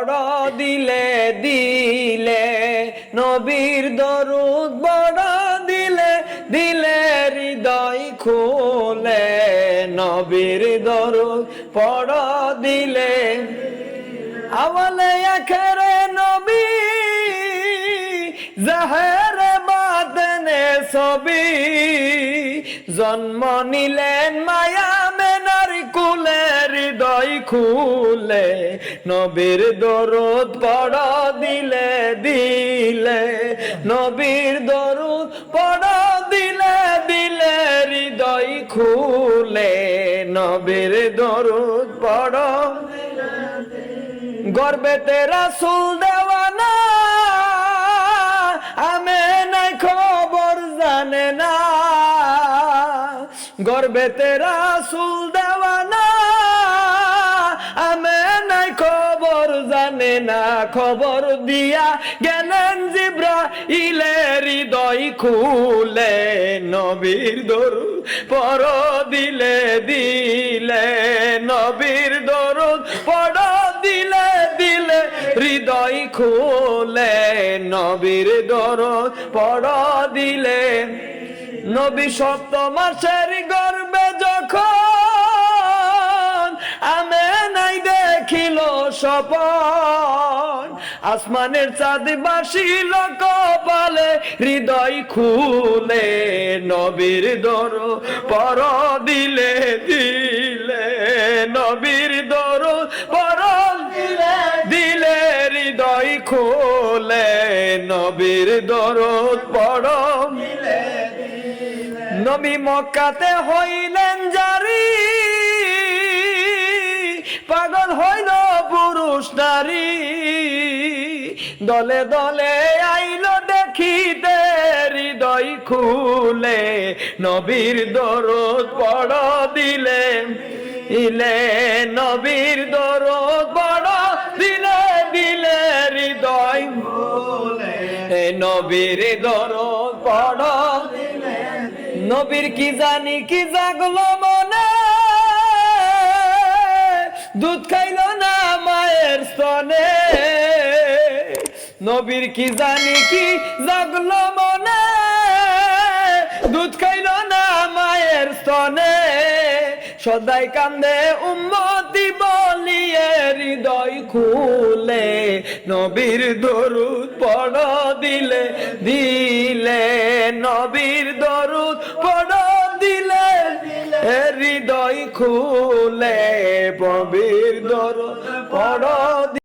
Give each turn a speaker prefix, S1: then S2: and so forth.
S1: পড় দিলে দিলে, নবীর দরুদ বড় দিলে দিলে, হৃদয় খুলে নবীর দরুদ পড় দিলে। আওয়ালে আখেরে নবী, জাহেরে বাদনে ছবি, জন্ম নিলেন মায়া কুলে হৃদয় খুলে, নবীর দরুদ পড় দিলে দিলে, নবীর দরুদ পড় দিলে দিলে হৃদয় খুলে, নবীর দরুদ পড় গর্বেতে রাসুল দেওয়ানা আমে নাই খবর জানে না। গর্বেতে রাসুল দেওয়ানা না খবর দিয়া গেলেন জিব্রা ইলে হৃদয় খুলে, নবীর দরু পর দিলে দিলে, নবীর দরুদ পড় দিলে দিলে, হৃদয় খুলে, নবীর দরদ পড় দিলে। নবী সপ্ত মাসের গর্বে যখন আমে নাই দেখিল সপন আসমানের চাঁদ বাসিল কপালে হৃদয় খুলে নবীর দর পর দিলে দিলে নবীর দর পর দিলে দিলে হৃদয় খোলে নবীর দরদ পড় নবী মক্কাতে হইলেন জারি পাগল হইল পুরুষ নারী। দলে দলে আইল দেখিতে, হৃদয় খুলে নবীর দরদ পড় দিলে। ইলে নবীর দরদ পড় দিলে দিলে হৃদয় নবীর দরদ পড় নবীর কি জানি কি জাগলো মনে? দুধ খাইল না মায়ের স্তনে। নবীর কি জানি কি জাগলো মনে। দুধ খাইলো না মায়ের স্তনে। সদাই কান্দে উম্মতি বলিয়ে হৃদয় খুলে। নবীর দরুদ পড় দিলে দিলে। নবীর দরুদ পড় হৃদয় খুলে পবির দর পড়